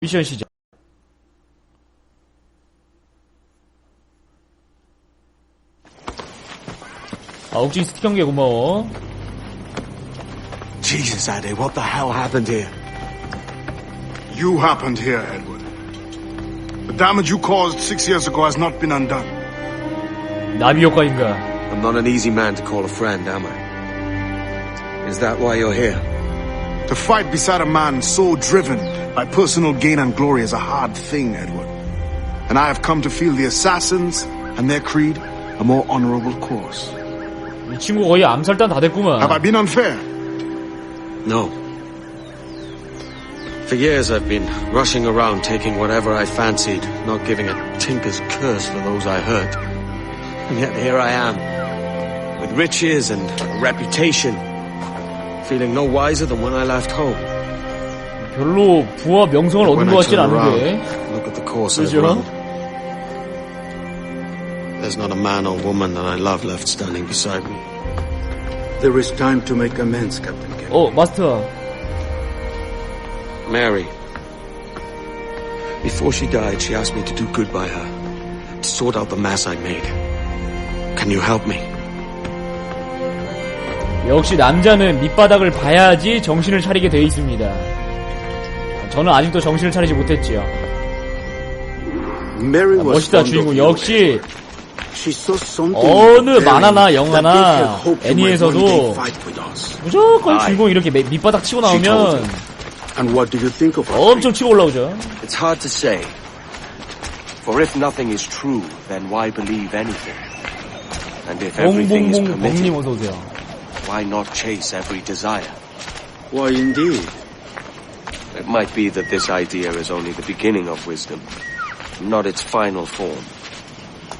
미션 시작. 아, 옥진 스틱 한개 고마워. Jesus, Eddie, what the hell happened here? You happened here, Edward. The damage you caused six years ago has not been undone. 나비 효과인가. I'm not an easy man to call a friend, am I? Is that why you're here? To fight beside a man so driven by personal gain and glory is a hard thing, Edward. And I have come to feel the assassins and their creed a more honorable course. 이 친구 거의 암살단 다 됐구만. Have I been unfair? No. For years I've been rushing around taking whatever I fancied, not giving a tinker's curse for those I hurt. And yet here I am, with riches and a reputation, feeling no wiser than when I left home. 별로 부와 명성을 얻은 When 것 I 같진 turn 않은데. around, look at the course I've 그죠? run. There's not a man or woman that I love left standing beside me. There is time to make amends, Captain Kent. 어, 마스터. Mary. Before she died, she asked me to do good by her, to sort out the mess I made. Can you help me? 역시 남자는 밑바닥을 봐야지 정신을 차리게 돼 있습니다. 저는 아직도 정신을 차리지 못했지요. 아, 멋있다 주인공. 역시 어느 만화나 영화나 애니에서도. 무조건 아이. 주인공이 이렇게 밑- 밑바닥 치고 나오면? 엄청 치고 올라오죠. It's hard to say. For if nothing is true, then why believe anything? And if everything is 봉봉봉봉님 permitted, 어서오세요. why not chase every desire? Why, indeed. It might be that this idea is only the beginning of wisdom, not its final form.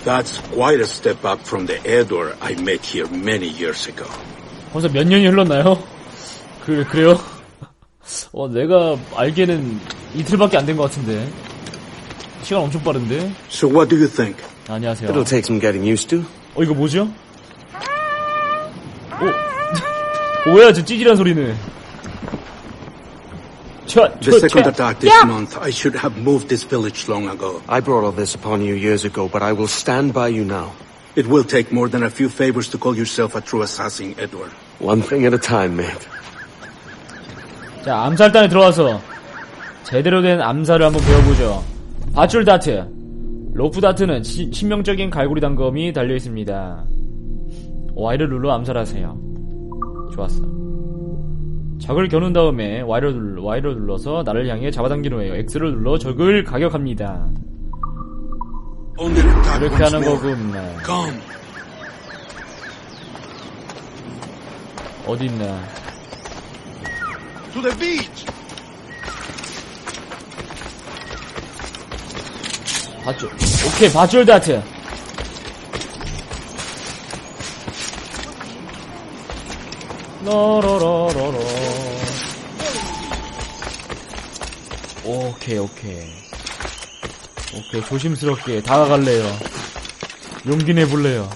That's quite a step up from the Edward I met here many years ago. 벌써 몇 년이 흘렀나요? 그, 그래요? 어, 내가 알기에는 이틀밖에 안 된 것 같은데. 시간 엄청 빠른데? So what do you think? 안녕하세요. It'll take some getting used to. 어, 이거 뭐죠? 어, 뭐야, 저 찌질한 소리는. 차, The second attack this month, I should have moved this village long ago. I brought all this upon you years ago, but I will stand by you now. It will take more than a few favors to call yourself a true assassin, Edward. One thing at a time, mate. 자, 암살단에 들어와서 제대로 된 암살을 한번 배워보죠. 밧줄 다트. 로프 다트는 치, 치명적인 갈고리 단검이 달려 있습니다. Y를 눌러 암살하세요. 좋았어. 적을 겨눈 다음에 Y를, 눌러, Y를 눌러서 나를 향해 잡아당긴 후에 X를 눌러 적을 가격합니다. 이렇게 하는. Come. 어디 있나? To the beach! 밧줄. 오케이, 밧줄 다트. 러러러러러. 오케이, 오케이. 오케이, 조심스럽게 다가갈래요. 용기 내볼래요.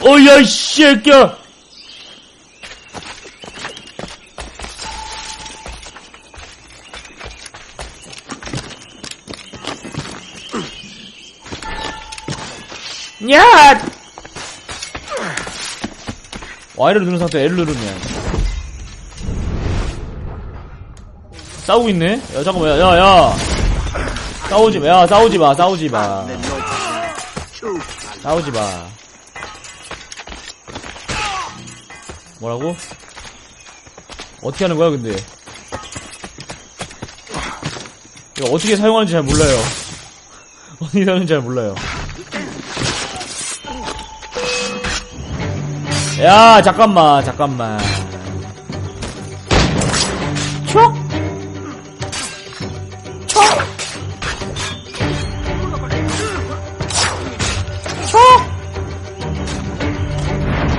어 야, 이 새끼야! 야! Y를 누른 상태 L을 누르면 싸우고 있네? 야 잠깐만 야야 야. 싸우지 마 야, 싸우지 마 싸우지 마 싸우지 마 뭐라고? 어떻게 하는 거야 근데 이거 어떻게 사용하는지 잘 몰라요 어떻게 사용하는지 잘 몰라요 야 잠깐만 잠깐만 촉! 촉! 촉!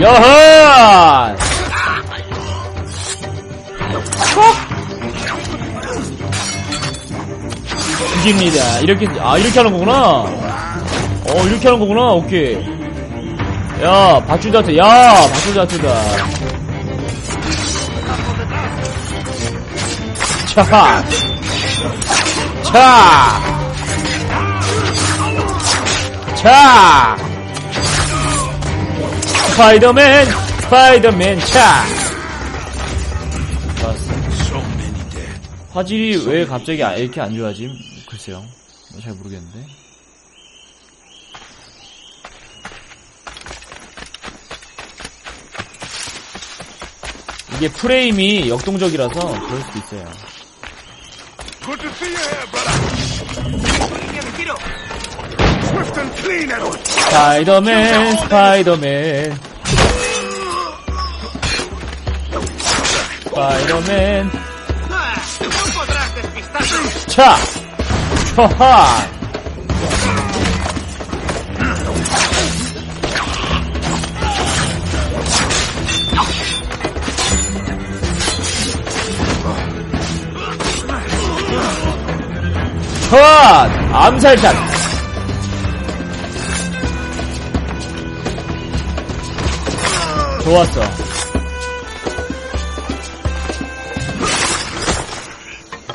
여하! 촉! 죽입니다 이렇게 아 이렇게 하는 거구나 어 이렇게 하는 거구나 오케이 야, 밧줄 자트, 야, 밧줄 자트다. 자, 차! 차! 스파이더맨! 스파이더맨 차! 좋았어. 화질이 왜 갑자기 아- 이렇게 안 좋아짐? 글쎄요. 잘 모르겠는데. 이게 프레임이 역동적이라서 그럴 수도 있어요. 스파이더맨, 스파이더맨. 스파이더맨. 차! 춰하! 컷! 암살샷! 좋았어.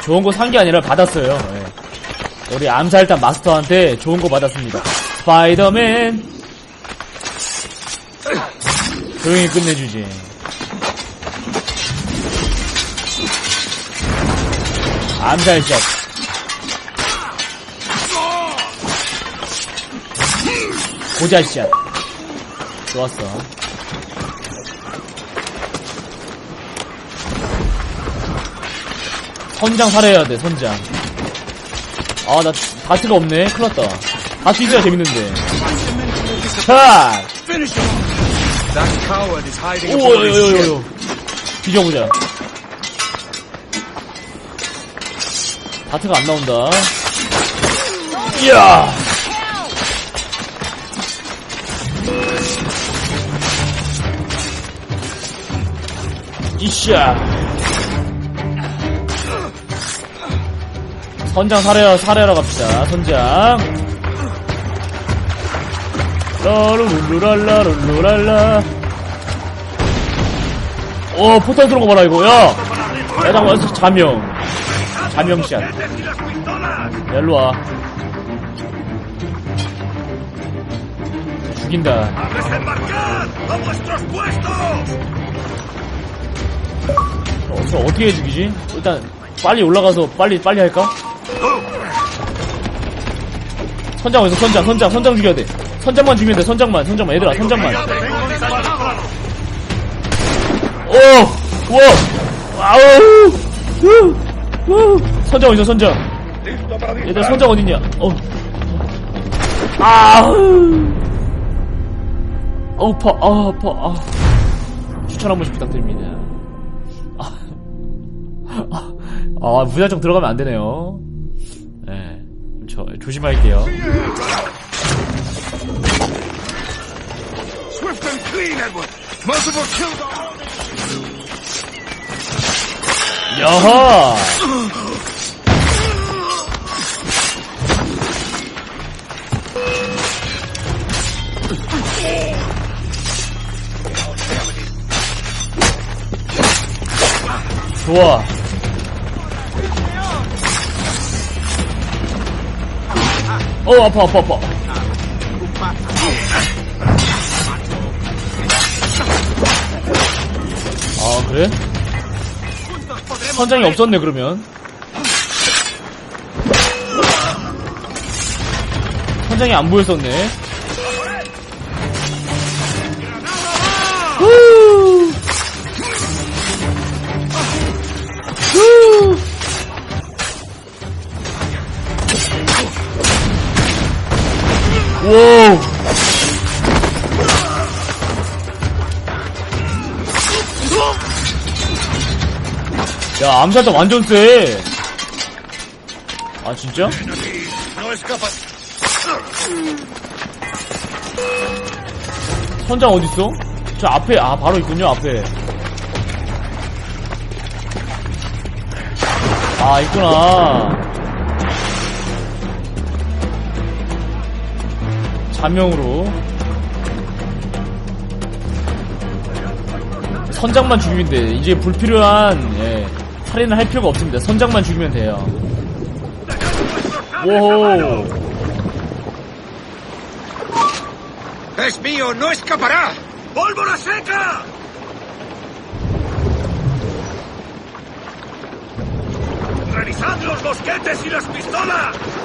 좋은 거 산 게 아니라 받았어요. 예. 우리 암살단 마스터한테 좋은 거 받았습니다. 스파이더맨. 조용히 끝내주지. 암살샷. 고자샷. 좋았어. 선장 살해해야 돼, 선장. 아, 나 다트가 없네. 큰일 났다. 다트 있어야 재밌는데. 자! That coward is hiding 오, 요, 요, 요, 요. 뒤져보자. 다트가 안 나온다. 이야! 이샤! 선장 살해하, 살해하러 갑시다, 선장. 라룰루랄라, 룰루랄라. 오, 포탄 들어온 거 봐라, 이거, 야! 야, 잠깐만, 자명. 자명샷. 야, 일로 와. 죽인다. 어, 저 어떻게 죽이지? 일단, 빨리 올라가서 빨리, 빨리 할까? 선장 어디서 선장, 선장, 선장 죽여야 돼. 선장만 죽이면 돼, 선장만, 선장만. 얘들아, 선장만. 오! 우와! 아우! 선장 어디서 선장? 얘들 선장 어딨냐? 어. 아우! 아파, 아, 아파, 아. 추천 한 번씩 부탁드립니다. 아, 아, 아 무자정 들어가면 안 되네요. 예. 저, 조심할게요. 여하! 좋아. 어, 아파, 아파, 아파. 아, 그래? 선장이 없었네 그러면 선장이 안 보였었네 와우 야 암살자 완전 쎄. 아 진짜? 선장 어딨어? 저 앞에 아 바로 있군요 앞에. 아 있구나. 자명으로. 선장만 죽이면 돼. 이제 불필요한 예, 살인을 할 필요가 없습니다. 선장만 죽이면 돼요. 오호. Es mío, no escapará. ¡Pólvora seca! ¡Revisad los mosquetes y las pistolas!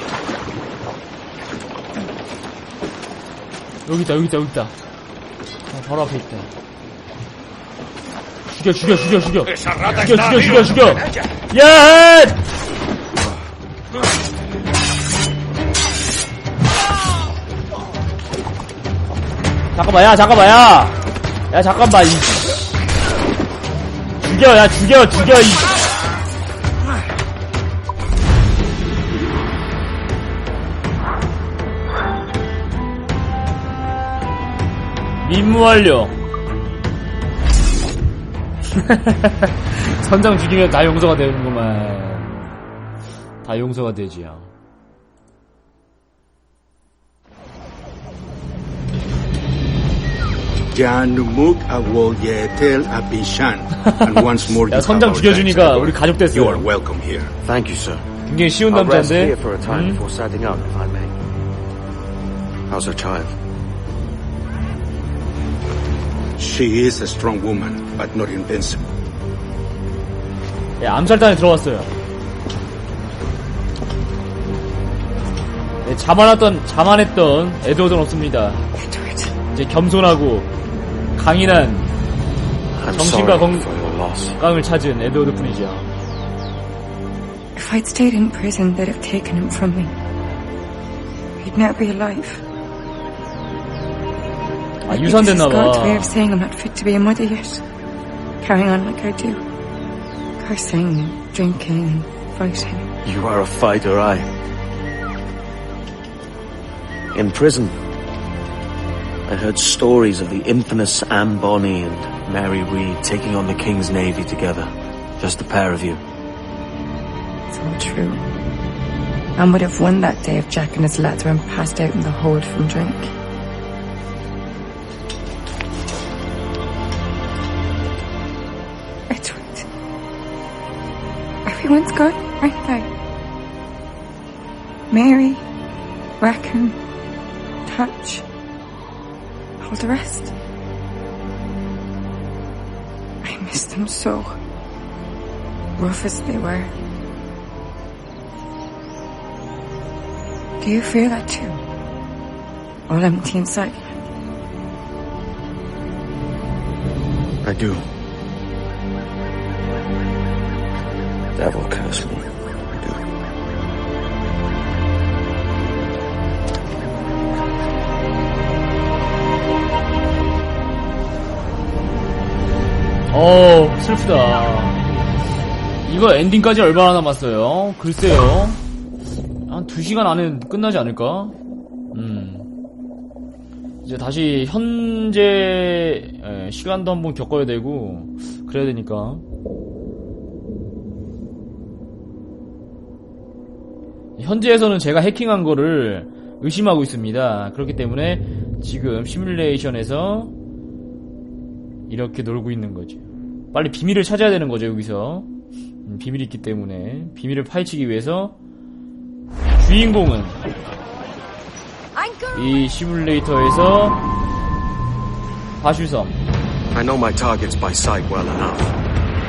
여기 있다, 여기 있다, 여기 있다. 아, 바로 앞에 있다. 죽여, 죽여, 죽여, 죽여. ¡Esa rata 죽여, 죽여, 죽여! 죽여. 야! 잠깐만, 야, 잠깐만, 야! 야, 잠깐만, 이. 죽여, 야, 죽여, 죽여, 이. 임무 완료. 선장 죽이면 다 용서가 되는구만. 다 용서가 되지요. Janumuk awoyetel abishan. And once more 야, 선장 죽여주니까 우리 가족 You are 됐어요. welcome here. Thank you, sir. 굉장히 쉬운 I'll rest 남자인데. here for a time 음? before setting out, if I may. How's her child? She is a strong woman, but not invincible. 예, 암살단에 들어왔어요. 예, 자만했던, 자만했던 에드워드는 없습니다. 이제 겸손하고 강인한 정신과 sorry 건- for your loss. 깡을 찾은 에드워드 뿐이죠. if I'd stayed in prison, they'd have taken him from me. He'd now be alive. 아, Maybe this is 유산됐나봐. God's way of saying I'm not fit to be a mother yet. Carrying on like I do. Cursing and drinking and fighting. You are a fighter, I. In prison, I heard stories of the infamous Anne Bonny and Mary Read taking on the King's Navy together. Just the pair of you. It's all true. Anne would have won that day if Jack and his lads weren't passed out in the hold from drink. Everyone's gone, aren't they? Mary, Rackham, Touch, all the rest. I miss them so. Rough as they were. Do you feel that too? All empty inside. I do. Devil curse me. Do. 어 슬프다. 이거 엔딩까지 얼마나 남았어요? 글쎄요. 한 2시간 안에 끝나지 않을까? 음. 이제 다시 현재 에, 시간도 한번 겪어야 되고 그래야 되니까. 현재에서는 제가 해킹한 거를 의심하고 있습니다. 그렇기 때문에 지금 시뮬레이션에서 이렇게 놀고 있는 거죠. 빨리 비밀을 찾아야 되는 거죠, 여기서. 음, 비밀이 있기 때문에. 비밀을 파헤치기 위해서 주인공은 이 시뮬레이터에서 바슈섬. I know my targets by sight well enough.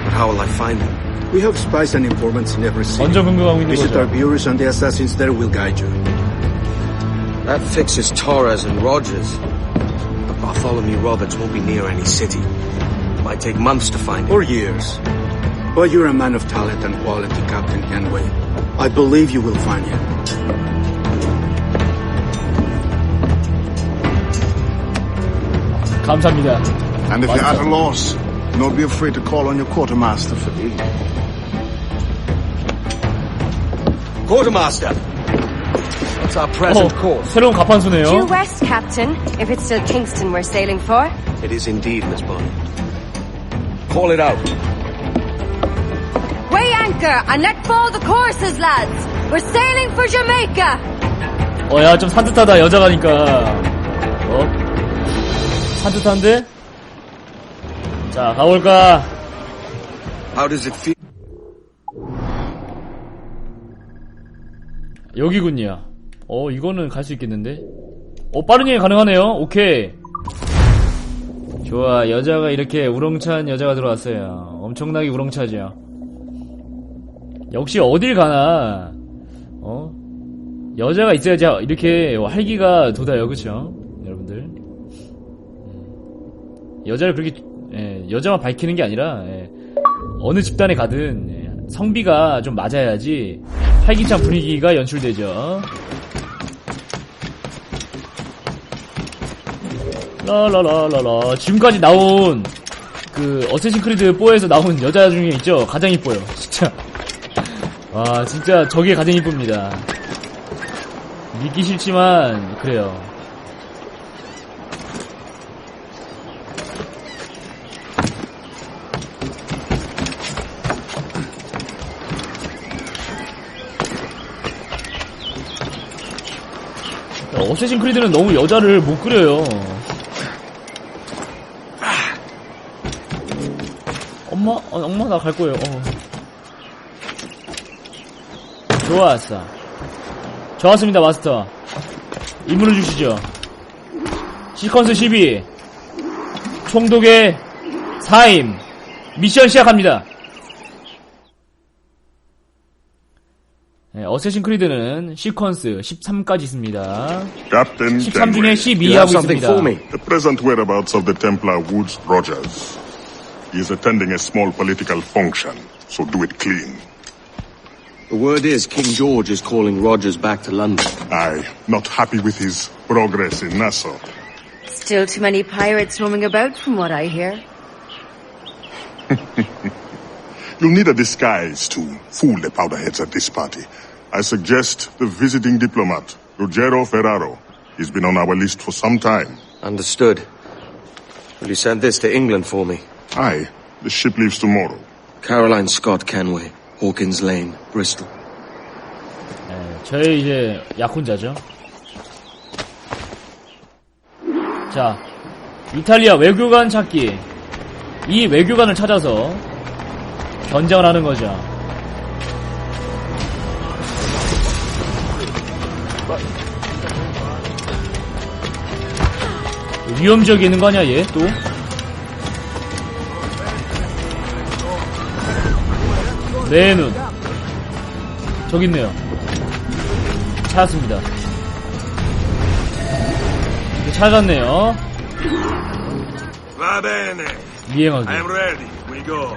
But how will I find them? We have spies and informants in every city. 먼저 근거하고 있는 Visit our 거죠. bureaus and the assassins there will guide you. That fixes Torres and Rogers. But Bartholomew Roberts won't be near any city. Might take months to find him. Or years. But you're a man of talent and quality, Captain Kenway. I believe you will find him. 감사합니다. And if you're at a loss, don't be afraid to call on your quartermaster for aid. Quartermaster! What's our present 어, course? 새로운 가판수네요. Due west, Captain, if it's still Kingston we're sailing for. It is indeed, Miss Bonny. Call it out. Weigh anchor and let fall the courses, lads. We're sailing for Jamaica. 어, 야, 좀 산뜻하다, 여자가니까. 어? 산뜻한데? 자, 가볼까? How does it feel? 여기군요. 어, 이거는 갈 수 있겠는데? 어, 빠른 여행 가능하네요. 오케이. 좋아, 여자가 이렇게 우렁찬 여자가 들어왔어요. 엄청나게 우렁차죠. 역시 어딜 가나, 어? 여자가 있어야지 이렇게 활기가 돋아요, 그쵸? 여러분들. 음. 여자를 그렇게, 예, 여자만 밝히는 게 아니라, 예, 어느 집단에 가든, 예, 성비가 좀 맞아야지 활기찬 분위기가 연출되죠. 라라라라라. 지금까지 나온 그 어쌔신 크리드 4에서 나온 여자 중에 있죠? 가장 이뻐요. 진짜. 와 진짜 저게 가장 이쁩니다. 믿기 싫지만 그래요 어쌔신 크리드는 너무 여자를 못 그려요 엄마, 어, 엄마 나 갈 거예요. 어. 좋았어. 좋았습니다, 마스터. 임무를 주시죠. 시퀀스 12. 총독의 사임. 미션 시작합니다. 어쌔신 크리드는 시퀀스 13까지 있습니다. Captain 13 중에 Kenway, 12 You have 하고 something 있습니다. for me? the present whereabouts of the Templar Woods Rogers. He is attending a small political function, so do it clean. The word is King George is calling Rogers back to London. I, not happy with his progress in Nassau. Still too many pirates roaming about from what I hear. You'll need a disguise to fool the powderheads at this party. I suggest the visiting diplomat, Rogero Ferraro. He's been on our list for some time. Understood. Will you send this to England for me? Aye, the ship leaves tomorrow. Caroline Scott Kenway, Hawkins Lane, Bristol. 네, 저희 이제 약혼자죠. 자, 이탈리아 외교관 찾기. 이 외교관을 찾아서 전쟁을 하는 거죠. 위험 지역에 있는 거 아니야, 얘, 또? 내 눈. 저기 있네요. 찾았습니다. 찾았네요. Va bene. 미행하기. I am ready. We go.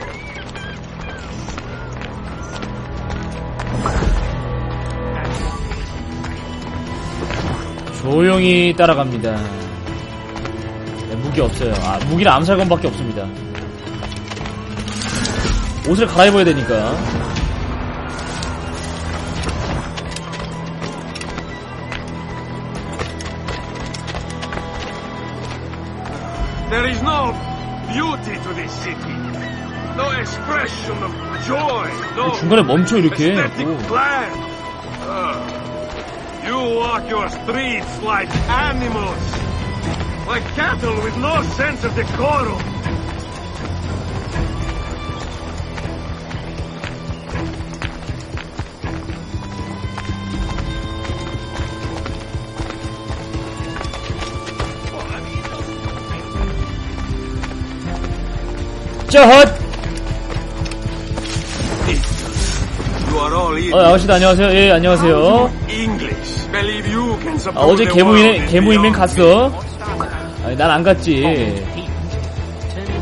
조용히 따라갑니다. 네, 무기 없어요. 아, 무기는 암살건밖에 없습니다. 옷을 갈아입어야 되니까. There is no beauty to this city. No expression of joy. No 중간에 멈춰 이렇게. 오. Ah. you walk your streets like animals. Like cattle with no sense of decorum. 쩌헛! You are all 어, 아저씨도 안녕하세요. 예, 안녕하세요. English. Believe you can 아, support 어제 개무인, 개무인맨. 갔어. 난 안 갔지.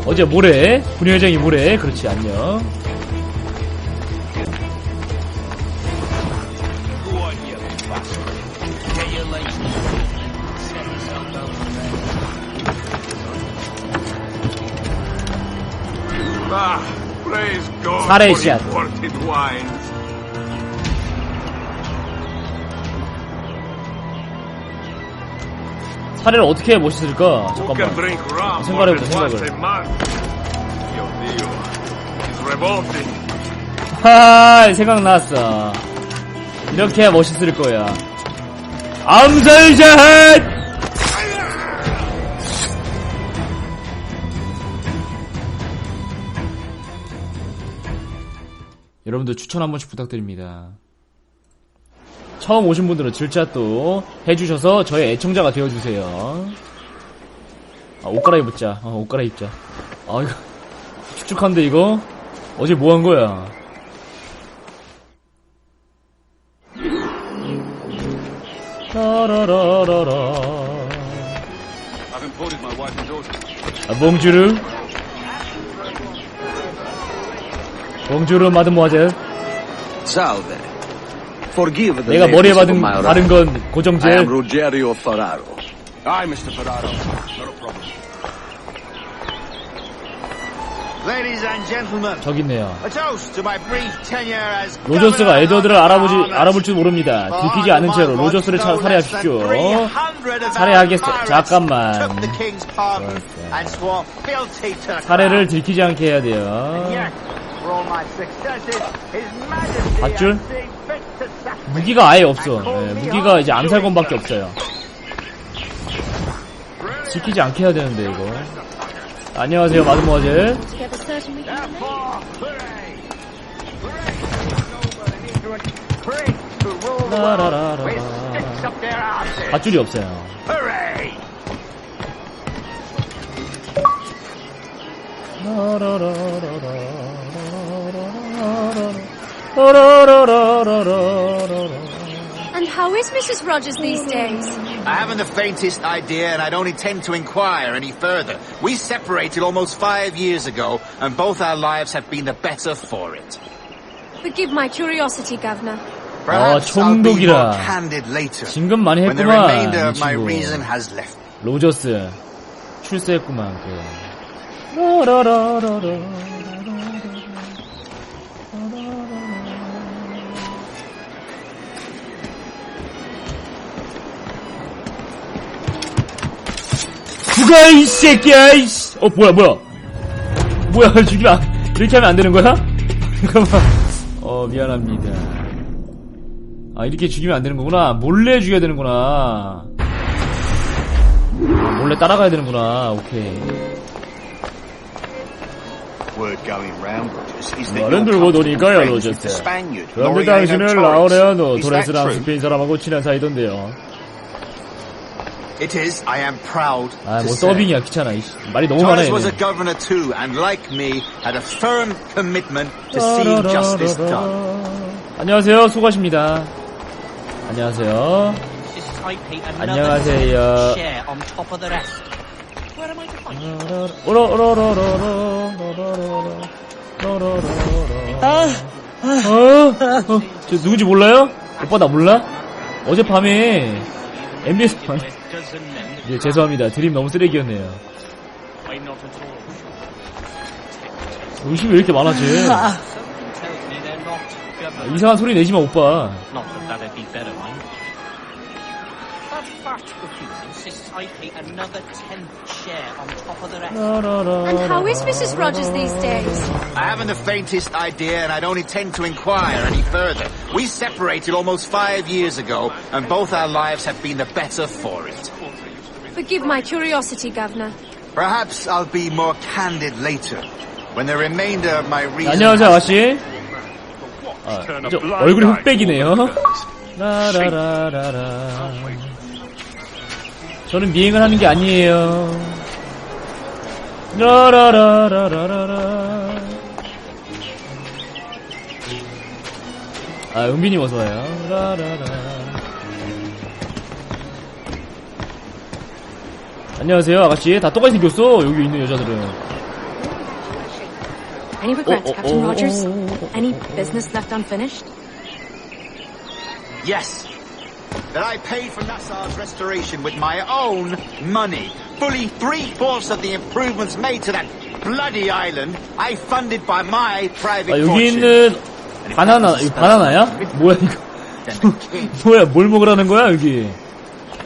어제 모레, 분회장이 모레. 그렇지, 안녕. Ah, praise God Sare 사례를 어떻게 멋있을까? 잠깐만. drink rum 생각을 해보자. 하 생각났어. 이렇게 멋있을 거야. 암살샷! 여러분들 추천 한 번씩 부탁드립니다. 처음 오신 분들은 질차 또 해주셔서 저의 애청자가 되어주세요. 아, 옷 갈아입자. 어, 옷 갈아입자. 아, 이거, 축축한데, 이거? 어제 뭐 한 거야? 라라라라라. 아, 몽주르. 몽주르, 마드모아젤. Salve. 내가 머리에 받은. 바른 건 고정젤. Ruggiero Ferraro. Aye, Mr. Ferraro. Not a problem. Ladies and gentlemen, 저기 있네요. a toast to my brief tenure as 로저스가 에드워드를 알아보지. 알아볼 줄 모릅니다. 들키지 않은 채로 로저스를 차, 살해하십시오. 살해하겠어. 잠깐만. 살해를 들키지 않게 해야 돼요. 밧줄? 무기가 아예 없어. 예, 무기가 이제 암살건밖에 없어요. 지키지 않게 해야 되는데 이거. 안녕하세요 마드모아젤. 라라라라. 밧줄이 없어요. And how is Mrs. Rogers these days? I haven't the faintest idea, and I don't intend to inquire any further. We separated almost five years ago, and both our lives have been the better for it. Forgive my curiosity, Governor. Perhaps I'll be more 총독이라. candid later, 진급 많이 when the 했구만 remainder 이 of my 친구. reason has left. 로저스 출세했구만 그. 죽어 이 새끼야 이씨. 어 뭐야 뭐야? 뭐야 죽이면 안, 이렇게 하면 안 되는 거야? 잠깐만. 어 미안합니다. 아 이렇게 죽이면 안 되는 거구나. 몰래 죽여야 되는구나. 아, 몰래 따라가야 되는구나. 오케이. 말은 들고 로저스. the Spaniard, 그런데 당신은. 라우레아노 토레스랑 true? 스페인 사람하고 친한 사이던데요 It is. I am proud 아 to 뭐. 더빙이야 귀찮아 이씨 말이 너무 많아 Torres was a 얘네 governor too, and like me, had a firm commitment to seeing justice done. 안녕하세요 수고하십니다 안녕하세요 안녕하세요 어? 어? 저 누군지 몰라요? 오빠 나 몰라? 어젯밤에 MBS 예, 죄송합니다. 드림 너무 쓰레기였네요. 의심이 왜 이렇게 많아 쟤 이상한 소리 내지 마 오빠 And how is Mrs. Rogers these days? I haven't the faintest idea, and I don't intend to inquire any further. We separated almost five years ago, and both our lives have been the better for it. Forgive my curiosity, Governor. Perhaps I'll be more candid later, when the remainder of my reason. 안녕하세요 has- 아가씨 아, 저 얼굴이 흑백이네요 라라라라라 저는 미행을 하는 게 아니에요 라라라라라라 아 은빈님 어서와요 라라라 안녕하세요 아가씨 다 똑같이 생겼어 여기 있는 여자들은 Any regrets, Oh, oh, Captain oh, Rogers? oh, oh, oh, Any business left unfinished? Yes. That I paid for Nassau's restoration with my own money. Fully three-fourths of the improvements made to that bloody island I funded by my private 아, 여기. 있는 바나나, 이거 바나나야? 뭐야, 이거. 뭐야, 뭘 먹으라는 거야, 여기?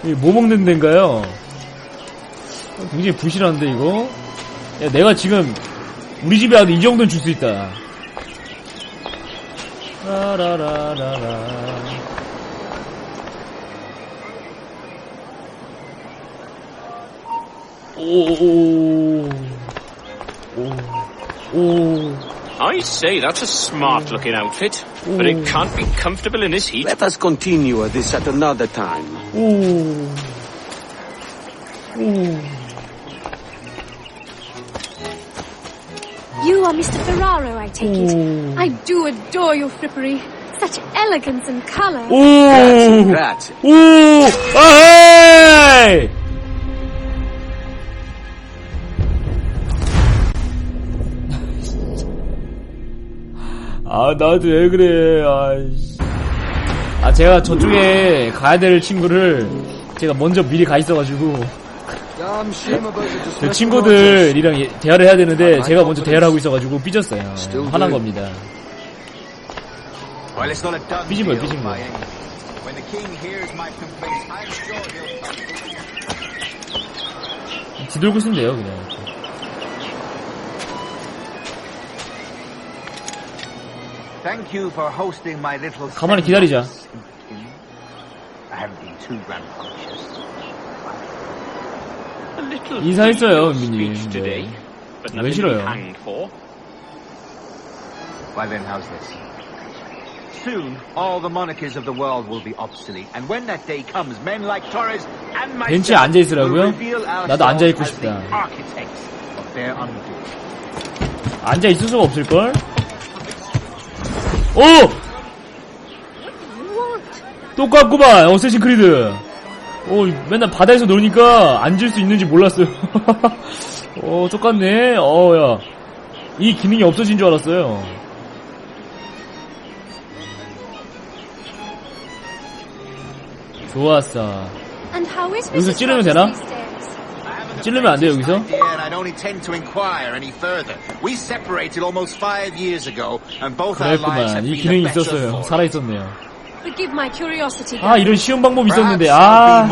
여기 뭐 먹는 데인가요? 어, 굉장히 부실한데, 이거? 야, 내가 지금, 우리 집에 와도 이 정도는 줄 수 있다. 라라라라라. Ooh. Ooh. Ooh. I say, that's a smart-looking outfit, Ooh. but it can't be comfortable in this heat. Let us continue this at another time. Ooh. Ooh. You are Mr. Ferraro, I take Ooh. it. I do adore your frippery. Such elegance and color. Ooh! Grazie. Ooh! Hey! 아, 나한테 왜 그래, 아이씨. 아, 제가 저쪽에 가야 될 친구를 제가 먼저 미리 가 있어가지고, 제 친구들이랑 예- 대화를 해야 되는데, 제가 먼저 대화를 하고 있어가지고 삐졌어요. 화난 겁니다. 삐진 deal 삐진 come. 뒤돌고 있으면 돼요, 그냥. Thank you for hosting my little. 가만히 기다리자. I haven't been too rambunctious. A little 인사했어요, brief 민님. speech today, but 왜 nothing to be 싫어요? hanged for. Well then, how's this? Soon, all the monarchies of the world will be obsolete, and when that day comes, men like Torres and myself 벤치에 앉아 있으라고요? will reveal 나도 앉아 있고 ourselves as the 싶다. architects of their undoing. 앉아 있을 수가 없을걸? 오! 똑같구만, 어쌔신 크리드. 오, 맨날 바다에서 노니까 앉을 수 있는지 몰랐어요. 어, 똑같네. 어, 야. 이 기능이 없어진 줄 알았어요. 좋았어. 여기서. 찌르면 되나? 찌르면 안 돼요, 여기서? 그랬구만. 이 기능이 있었어요. 살아있었네요. 아, 이런 쉬운 방법이 있었는데, 아.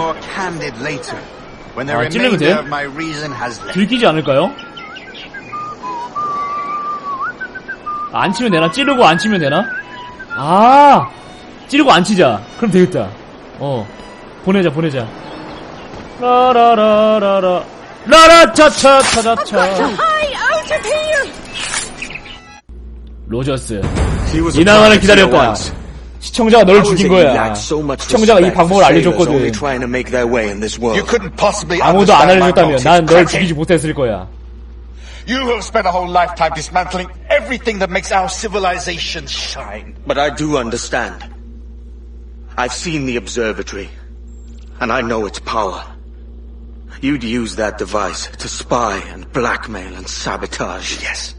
아, 찌르면 remainder 돼? of my reason has left. 들키지 않을까요? 안 치면 되나? 찌르고 안 치면 되나? 아, 찌르고 안 치자. 그럼 되겠다. 어, 보내자, 보내자. 라라라라라. 라라차차차차차. Hi, out of here! 로저스. He was a 이 나만을 privateer 기다렸다. once. 시청자가 널 How is it 죽인 you 거야. lack so much 시청자가 이 respect 방법을 for sailors only 알려줬거든. trying to make their way in this world? You couldn't possibly 아무도 안 understand my 알려줬다면 motives, 난 널 Kraken. 죽이지 못했을 거야. You have spent a whole lifetime dismantling everything that makes our civilization shine. But I do understand. I've seen the observatory, and I know its power. You'd use that device to spy and blackmail and sabotage. Yes.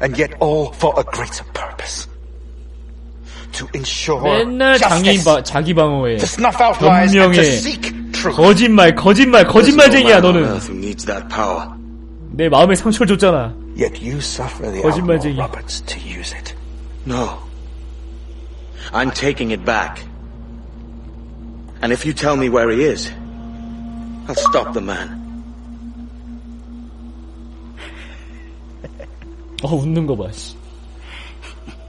And yet all for a greater purpose. To ensure 맨날 장애인 justice. 바, 자기 방어에 To snuff out lies and to 변명에 seek truth. 거짓말, 거짓말, 거짓말쟁이야 There's no man on 너는. earth who needs that power. 내 마음에 상처를 줬잖아. Yet you suffer the 거짓말쟁이. Admiral Roberts to use it. No. I'm taking it back. And if you tell me where he is, I'll stop the man. 어 웃는 거 봐. 씨.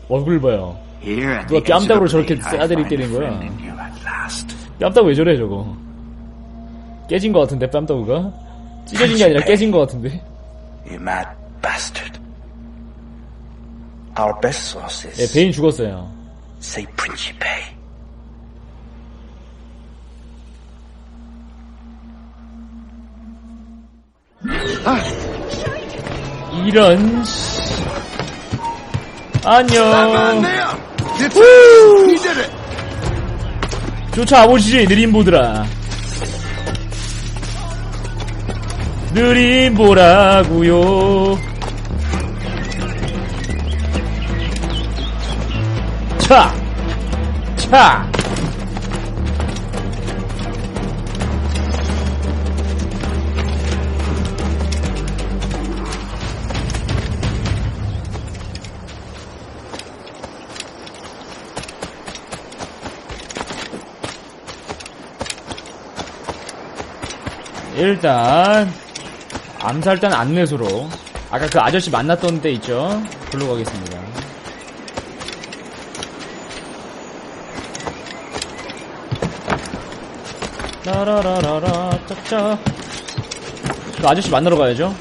얼굴 봐요. Here at 누가 the edge of 뺨따구로 the 저렇게 싸대리 find 때린 거야. 뺨따구 왜 저래 저거? 깨진 거 같은데 뺨따구가? 찢어진 게 아니라 깨진 거 같은데? You mad bastard. Our best sources 예, 베인 죽었어요. say Principe. 이런 씨. 안녕. You did it! 쫓아보시지 느림보들아. 느림보라구요. 차! 차! 일단 암살단 안내소로 아까 그 아저씨 만났던 데 있죠? 글로 가겠습니다. 라라라라라 짜짜 그 아저씨 만나러 가야죠.